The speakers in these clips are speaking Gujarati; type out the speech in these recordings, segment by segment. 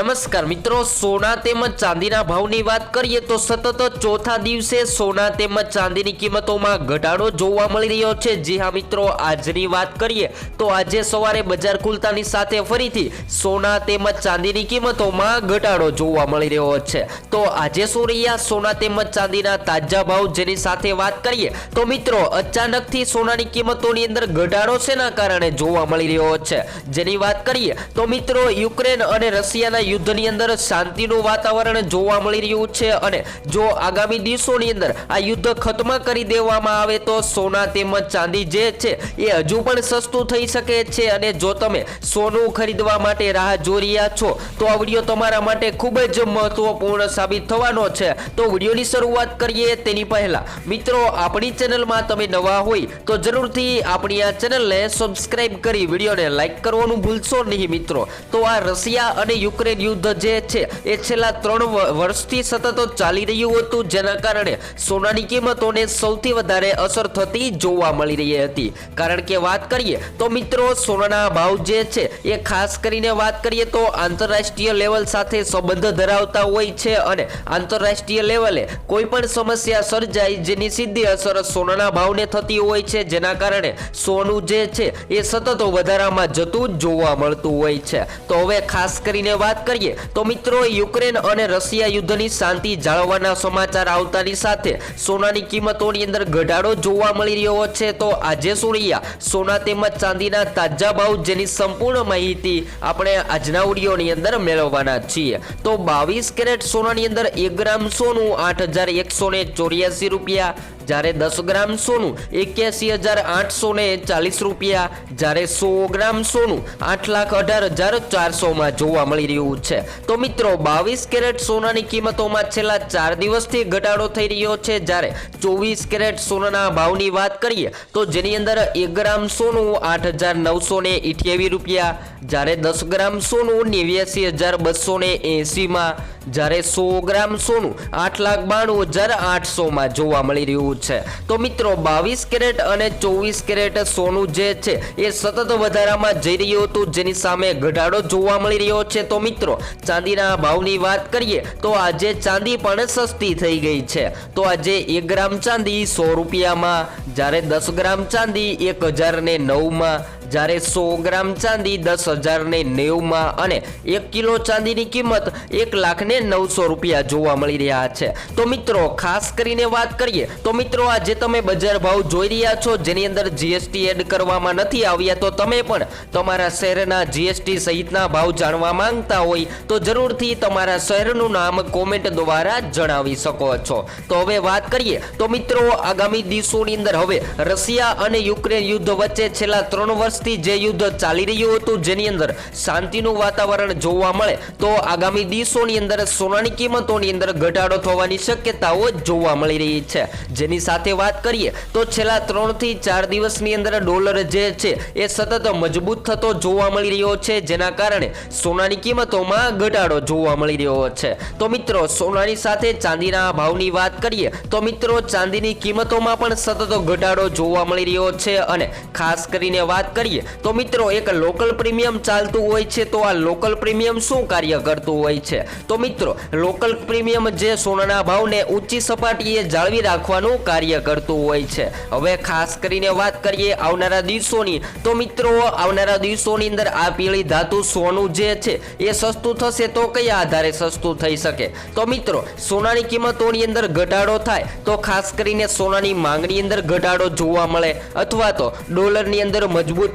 નમસ્કાર મિત્રો, સોના તેમજ ચાંદીના ભાવની વાત કરીએ તો સતત ચોથા દિવસે સોના તેમજ ચાંદીની કિંમતોમાં ઘટાડો જોવા મળી રહ્યો છે. જી હા મિત્રો, આજની વાત કરીએ તો આજે સવારે બજાર ખુલતાની સાથે ફરીથી સોના તેમજ ચાંદીની કિંમતોમાં ઘટાડો જોવા મળી રહ્યો છે. તો આજે શું રહ્યા સોના તેમજ ચાંદીના તાજા ભાવ જેની સાથે વાત કરીએ તો મિત્રો, અચાનકથી સોનાની કિંમતોની અંદર ઘટાડો શેના કારણે જોવા મળી રહ્યો છે? જેની વાત કરીએ તો મિત્રો, યુક્રેન અને રશિયાના યુદ્ધની અંદર શાંતિનું વાતાવરણ જોવા મળી રહ્યું છે અને જો આગામી દિવસોની અંદર આ યુદ્ધ ખત્મ કરી દેવામાં આવે તો સોના તેમજ ચાંદી જે છે એ હજુ પણ સસ્તું થઈ શકે છે અને જો તમે સોનું ખરીદવા માટે રાહ જોઈ રહ્યા છો, તો આ વીડિયો તમારા માટે ખૂબ જ મહત્વપૂર્ણ સાબિત થવાનો છે. તો વિડીયોની શરૂઆત કરીએ તેની પહેલા. મિત્રો, આપણી ચેનલમાં તમે નવા હોય તો જરૂરથી આપણી આ ચેનલને સબસ્ક્રાઇબ કરી વિડીયોને લાઈક કરવાનું ભૂલશો નહીં મિત્રો. તો આ રશિયા અને યુક્રેન યુદ્ધ જે છે, એ છેલ્લા ત્રણ વર્ષથી સતત ચાલી રહ્યું હતું. જેના કારણે સોનાની કિંમતોને સૌથી વધારે અસર થતી જોવા મળી રહી હતી. કારણ કે વાત કરીએ તો મિત્રો, સોનાના ભાવ જે છે, એ ખાસ કરીને વાત કરીએ તો આંતરરાષ્ટ્રીય લેવલ સાથે સંબંધ ધરાવતા હોય છે અને આંતરરાષ્ટ્રીય લેવલે કોઈ પણ સમસ્યા સર્જાય જેની સીધી અસર સોનાના ભાવને થતી હોય છે. જેના કારણે સોનું જે છે, એ સતત વધારામાં જતું જોવા મળતું હોય છે. તો હવે ખાસ કરીને વાત કરીએ. તો મિત્રો, યુક્રેન અને રશિયા યુદ્ધની શાંતિ જાળવવાના સમાચાર આવતાની સાથે સોનાની કિંમતોની અંદર ઘટાડો જોવા મળી રહ્યો છે. તો આજે સુરિયા સોના તેમજ ચાંદીના તાજા ભાવ જેની સંપૂર્ણ માહિતી આપણે આજના વિડીયોની અંદર મેળવવાના છીએ. તો બાવીસ કેરેટ સોનાની અંદર એક ગ્રામ સોનું, આઠ હજાર એકસો ને ચોર્યાસી રૂપિયા જ્યારે દસ ગ્રામ સોનું એક્યાસી હજાર આઠસો ને ચાલીસ રૂપિયા, જ્યારે સો ગ્રામ સોનું આઠ લાખ અઢાર હજાર ચારસોમાં જોવા મળી રહ્યું છે. તો મિત્રો, બાવીસ કેરેટ સોનાની કિંમતોમાં છેલ્લા ચાર દિવસથી ઘટાડો થઈ રહ્યો છે. જ્યારે ચોવીસ કેરેટ સોનાના ભાવની વાત કરીએ, તો જેની અંદર એક ગ્રામ સોનું આઠ હજાર નવસો ને ઇઠ્યાવીસ રૂપિયા, જ્યારે દસ ગ્રામ સોનું નેવ્યાસી હજાર બસો ને એંસીમાં જ્યારે સો ગ્રામ સોનું આઠ લાખ બાણું હજાર આઠસોમાં જોવા મળી રહ્યું છે. તો મિત્રો, બાવીસ કેરેટ અને ચોવીસ કેરેટ સોનું જે છે, એ સતત વધારામાં જઈ રહ્યું હતું, જેની સામે ઘટાડો જોવા મળી રહ્યો છે. તો મિત્રો, ચાંદીના ભાવની વાત કરીએ, તો આજે ચાંદી પણ સસ્તી થઈ ગઈ છે. તો આજે એક ગ્રામ ચાંદી સો રૂપિયામાં, જ્યારે દસ ગ્રામ ચાંદી એક હજાર ને નવમાં જ્યારે સો ગ્રામ ચાંદી દસ હજાર ને નેવુંમાં અને એક કિલો ચાંદીની કિંમત એક લાખ ને નવસો રૂપિયા જોવા મળી રહ્યા છે. તો મિત્રો, ખાસ કરીને વાત કરીએ, તો મિત્રો, આજે તમે બજાર ભાવ જોઈ રહ્યા છો. જેની અંદર જીએસટી એડ કરવામાં નથી આવ્યા, તો તમે પણ તમારા શહેરના જીએસટી સહિતના ભાવ જાણવા માંગતા હોય, તો જરૂરથી તમારા શહેરનું નામ કોમેન્ટ દ્વારા જણાવી શકો છો. તો હવે વાત કરીએ, તો મિત્રો, આગામી દિવસોની અંદર હવે રશિયા અને યુક્રેન યુદ્ધ વચ્ચે છેલ્લા ત્રણ વર્ષથી જે યુદ્ધ ચાલી રહ્યું હતું જેની અંદર શાંતિનું વાતાવરણ જોવા મળે, તો આગામી દિવસોની અંદર સોનાની કિંમતોની અંદર ઘટાડો થવાની શક્યતાઓ જોવા મળી રહી છે. જેની સાથે વાત કરીએ, તો છેલ્લા ત્રણથી ચાર દિવસની અંદર ડોલર જે છે, એ સતત મજબૂત થતો જોવા મળી રહ્યો છે, જેના કારણે સોનાની કિંમતોમાં ઘટાડો જોવા મળી રહ્યો છે. તો મિત્રો, સોનાની સાથે ચાંદીના ભાવની વાત કરીએ, તો મિત્રો, ચાંદીની કિંમતોમાં પણ સતત ઘટાડો જોવા મળી રહ્યો છે અને ખાસ કરીને વાત કરીએ તો મિત્રો, એક લોકલ પ્રીમિયમ ચાલતું હોય છે, તો આ લોકલ પ્રીમિયમ શું કાર્ય કરતું હોય છે? તો મિત્રો લોકલ પ્રીમિયમ જે સોનાના ભાવને ઊંચી સપાટીએ જાળવી રાખવાનું કાર્ય કરતું હોય છે. હવે ખાસ કરીને વાત કરીએ આવનારા દિવસોની. તો મિત્રો, આવનારા દિવસોની અંદર આ પીળી ધાતુ સોનું જે છે, એ સસ્તું થશે તો કયા આધારે સસ્તું થઈ શકે? તો મિત્રો, સોનાની કિંમતોની અંદર ઘટાડો થાય, તો ખાસ કરીને સોનાની માંગણી અંદર ઘટાડો જોવા મળે. અથવા તો ડોલરની અંદર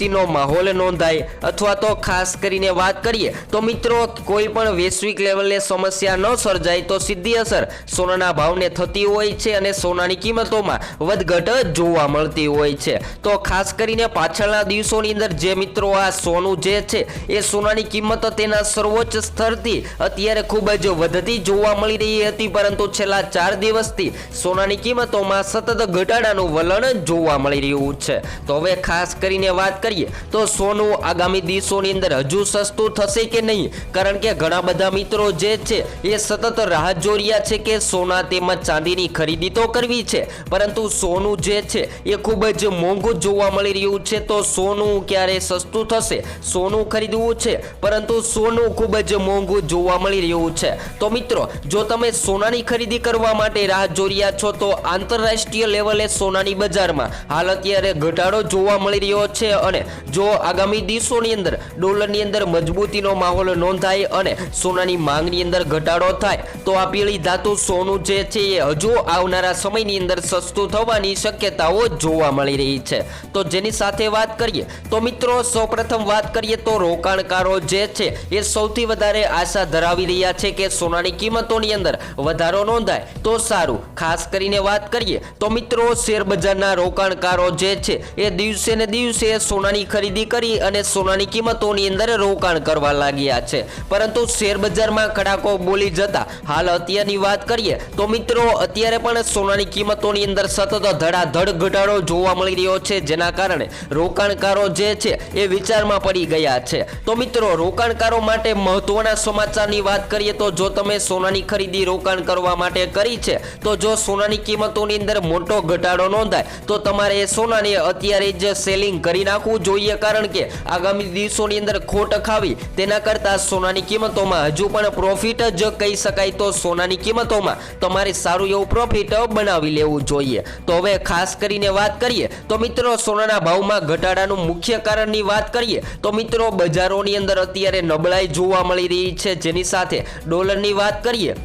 મજબૂતીનો માહોલ નોંધાય અથવા તો ખાસ કરીને વાત કરીએ તો મિત્રો, કોઈ પણ વૈશ્વિક લેવલે સમસ્યા ન સર્જાય તો સીધી અસર સોનાના ભાવને થતી હોય છે અને સોનાની કિંમતોમાં વધઘટ જોવા મળતી હોય છે. તો ખાસ કરીને પાછળના દિવસોની અંદર જે મિત્રો આ સોનું જે છે, એ સોનાની કિંમત તેના સર્વોચ્ચ સ્તરથી અત્યારે ખૂબ જ વધતી જોવા મળી રહી હતી, પરંતુ છેલ્લા ચાર દિવસથી સોનાની કિંમતોમાં સતત ઘટાડાનું વલણ જોવા મળી રહ્યું છે. તો હવે ખાસ કરીને વાત કરીએ કરીએ તો સોનું આગામી દિવસોની અંદર હજુ સસ્તું થશે કે નહીં? કારણ કે ઘણા બધા મિત્રો જે છે એ સતત રાહ જોઈ છે કે સોના તેમજ ચાંદીની ખરીદી તો કરવી છે, પરંતુ સોનું જે છે એ ખૂબ જ મોંઘું જોવા મળી રહ્યું છે. તો સોનું ક્યારે સસ્તું થશે? સોનું ખરીદવું છે, પરંતુ સોનું ખૂબ જ મોંઘું જોવા મળી રહ્યું છે. તો મિત્રો, જો તમે સોનાની ખરીદી કરવા માટે રાહ જોઈ છો, તો આંતરરાષ્ટ્રીય લેવલે સોનાની બજારમાં હાલ અત્યારે ઘટાડો જોવા મળી રહ્યો છે અને જો આગામી દિવસોની અંદર ડોલરની અંદર મજબૂતીનો માહોલ નોંધાય અને સોનાની માંગની અંદર ઘટાડો થાય, તો આ પીળી ધાતુ સોનું જે છે એ હજુ આવનારા સમયની અંદર સસ્તું થવાની શક્યતાઓ જોવા મળી રહી છે. તો જેની સાથે વાત કરીએ, તો મિત્રો સૌપ્રથમ વાત કરીએ તો રોકાણકારો જે છે એ સૌથી વધારે આશા ધરાવી રહ્યા છે કે સોનાની કિંમતોની અંદર વધારો નોંધાય. તો સારું, ખાસ કરીને વાત કરીએ, તો મિત્રો શેર બજારના રોકાણકારો જે છે એ દિવસે ને દિવસે સોનાની ખરીદી કરી અને સોનાની કિંમતોની અંદર રોકાણ કરવા લાગ્યા છે. પરંતુ શેરબજારમાં કડાકો બોલી જતા હાલ અત્યારની વાત કરીએ તો મિત્રો, અત્યારે પણ સોનાની કિંમતોની અંદર સતત ધડાધડ ઘટાડો જોવા મળી રહ્યો છે, જેના કારણે રોકાણકારો જે છે એ વિચારમાં પડી ગયા છે. તો મિત્રો, રોકાણકારો માટે મહત્વના સમાચારની વાત કરીએ તો જો તમે સોનાની ખરીદી રોકાણ કરવા માટે કરી છે, તો જો સોનાની કિંમતોની અંદર મોટો ઘટાડો નોંધાય, તો તમારે એ સોનાને અત્યારે જ સેલિંગ કરી નાખવું જોઈએ કારણ કે આગામી દિવસોની અંદર ખોટ ખાવી તેના કરતાં સોનાની કિંમતોમાં હજુ પણ પ્રોફિટ જ કહી શકાય તો સોનાની કિંમતોમાં તમારે સારું એવું પ્રોફિટ બનાવી લેવું જોઈએ. તો હવે ખાસ કરીને વાત કરીએ, તો મિત્રો સોનાના ભાવમાં ઘટાડાનું મુખ્ય કારણની વાત કરીએ, તો મિત્રો બજારોની અંદર અત્યારે નબળાઈ જોવા મળી રહી છે. જેની સાથે ડોલરની વાત કરીએ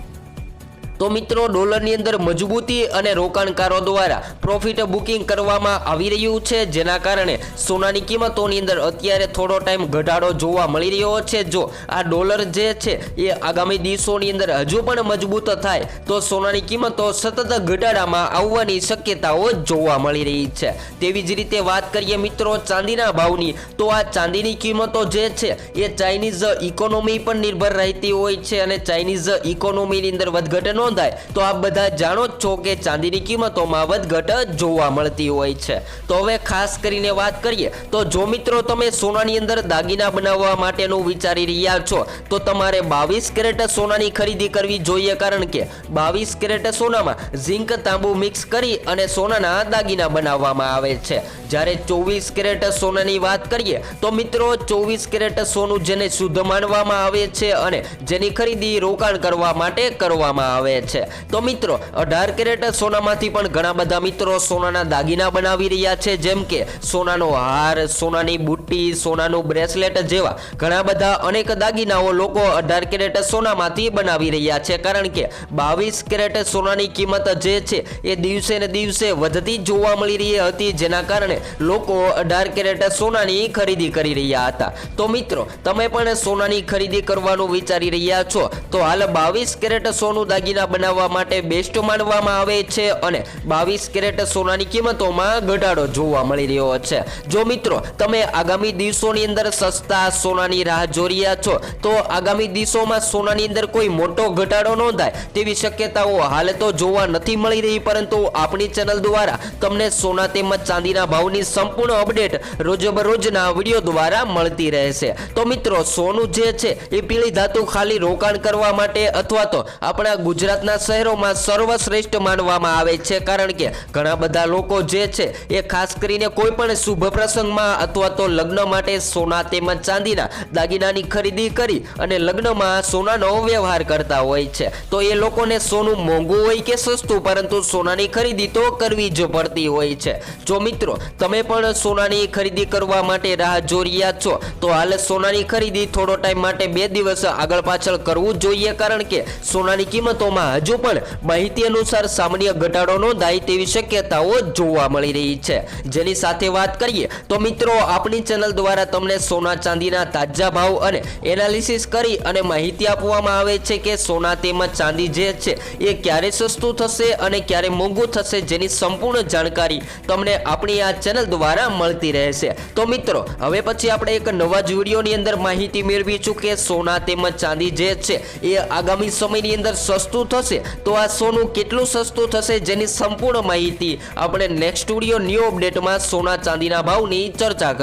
તો મિત્રો, ડોલરની અંદર મજબૂતી અને રોકાણકારો દ્વારા પ્રોફિટ બુકિંગ કરવામાં આવી રહ્યું છે. જેના કારણે સોનાની કિંમતોની અંદર અત્યારે થોડો ટાઈમ ઘટાડો જોવા મળી રહ્યો છે. જો આ ડોલર જે છે એ આગામી દિવસોની અંદર હજુ પણ મજબૂત થાય, તો સોનાની કિંમતો સતત ઘટાડામાં આવવાની શક્યતાઓ જોવા મળી રહી છે. તેવી જ રીતે વાત કરીએ મિત્રો ચાંદીના ભાવની, તો આ ચાંદીની કિંમતો જે છે એ ચાઇનીઝ ઇકોનોમી પર નિર્ભર રહેતી હોય છે અને ચાઇનીઝ ઇકોનોમીની અંદર વધઘટ નોંધાય. તો આ બધા જાણો જ છો કે ચાંદીની કિંમતોમાં વધઘટ જોવા મળતી હોય છે. તો હવે ખાસ કરીને વાત કરીએ, તો જો મિત્રો તમે સોનાની અંદર દાગીના બનાવવા માટેનું વિચારી રહ્યા છો, તો તમારે બાવીસ કેરેટ સોનાની ખરીદી કરવી જોઈએ કારણ કે બાવીસ કેરેટ સોનામાં ઝિંક તાંબુ મિક્સ કરી અને સોનાના દાગીના બનાવવામાં આવે છે. જ્યારે ચોવીસ કેરેટ સોનાની વાત કરીએ, તો મિત્રો ચોવીસ કેરેટ સોનું જેને શુદ્ધ માનવામાં આવે છે અને જેની ખરીદી રોકાણ કરવા માટે કરવામાં આવે છે. તો મિત્રો, અઢાર કેરેટ સોનામાંથી પણ ઘણા બધા મિત્રો સોનાના દાગીના બનાવી રહ્યા છે. જેમ કે સોનાનો હાર, સોનાની બુટ્ટી, સોનાનું બ્રેસલેટ જેવા ઘણા બધા અનેક દાગીનાઓ લોકો અઢાર કેરેટ સોનામાંથી બનાવી રહ્યા છે. કારણ કે બાવીસ કેરેટ સોનાની કિંમત જે છે, એ દિવસે ને દિવસે વધતી જોવા મળી રહી હતી. જેના કારણે લોકો અઢાર કેરેટ સોનાની ખરીદી કરી રહ્યા હતા. તો મિત્રો, તમે પણ સોનાની ખરીદી કરવાનું વિચારી રહ્યા છો? તો હાલ બાવીસ કેરેટ સોનું દાગીના બનાવવા માટે બેસ્ટ માનવામાં આવે છે અને બાવીસ કેરેટ સોનાની કિંમતોમાં ઘટાડો જોવા મળી રહ્યો છે. જો મિત્રો, તમે આગામી દિવસોની અંદર સસ્તા સોનાની રાહ જોઈ રહ્યા છો, તો આગામી દિવસોમાં સોનાની અંદર કોઈ મોટો ઘટાડો નોંધાય તેવી શક્યતાઓ હાલ તો જોવા નથી મળી રહી, પરંતુ આપણી ચેનલ દ્વારા તમને સોના તેમજ ચાંદીના ભાવની સંપૂર્ણ અપડેટ રોજબરોજના વીડિયો દ્વારા મળતી રહેશે. તો મિત્રો, સોનું જે છે, એ પીળી ધાતુ ખાલી રોકાણ કરવા માટે અથવા તો આપણા ગુજરાતના શહેરોમાં સર્વશ્રેષ્ઠ માનવામાં આવે છે. કારણ કે ઘણા બધા લોકો જે છે, એ ખાસ કરીને કોઈ પણ શુભ પ્રસંગમાં અથવા તો લગ્ન માટે સોના તેમજ ચાંદીના દાગીનાની ખરીદી કરી અને લગ્નમાં સોનાનો વ્યવહાર કરતા હોય છે. તો એ લોકોને સોનું મોંઘું હોય કે સસ્તું, પરંતુ સોનાની ખરીદી તો કરવી જ પડતી હોય છે. જો મિત્રો, તમે પણ સોનાની ખરીદી કરવા માટે રાહ જોઈ રહ્યા છો, તો હાલ સોનાની ખરીદી થોડો ટાઈમ માટે બે દિવસ આગળ પાછળ કરવું જોઈએ. કારણ કે સોનાની કિંમતોમાં હજુ પણ માહિતી અનુસાર સામાન્ય ઘટાડો નોંધાય તેવી શક્યતાઓ જોવા મળી રહી છે. જેની સાથે વાત કરીએ તો મિત્રો આપણી ચેનલ દ્વારા તમને સોના ચાંદીના તાજા ભાવ અને એનાલિસિસ કરી અને માહિતી આપવામાં આવે છે કે સોના તેમજ ચાંદી જે છે એ ક્યારે સસ્તું થશે અને ક્યારે મોંઘું થશે જેની સંપૂર્ણ જાણકારી તમને આપણી આ ચેનલ દ્વારા મળતી રહેશે. તો મિત્રો, હવે પછી આપણે એક નવા જ વિડીયોની અંદર માહિતી મેળવીશું કે સોના તેમજ ચાંદી જે છે એ આગામી સમયની અંદર સસ્તું થશે તો આ સોનું કેટલું સસ્તું થશે જેની સંપૂર્ણ માહિતી આપણે નેક્સ્ટ સ્ટુડિયો ન્યૂ અપડેટમાં સોના ચાંદીના ભાવની ચર્ચા કરી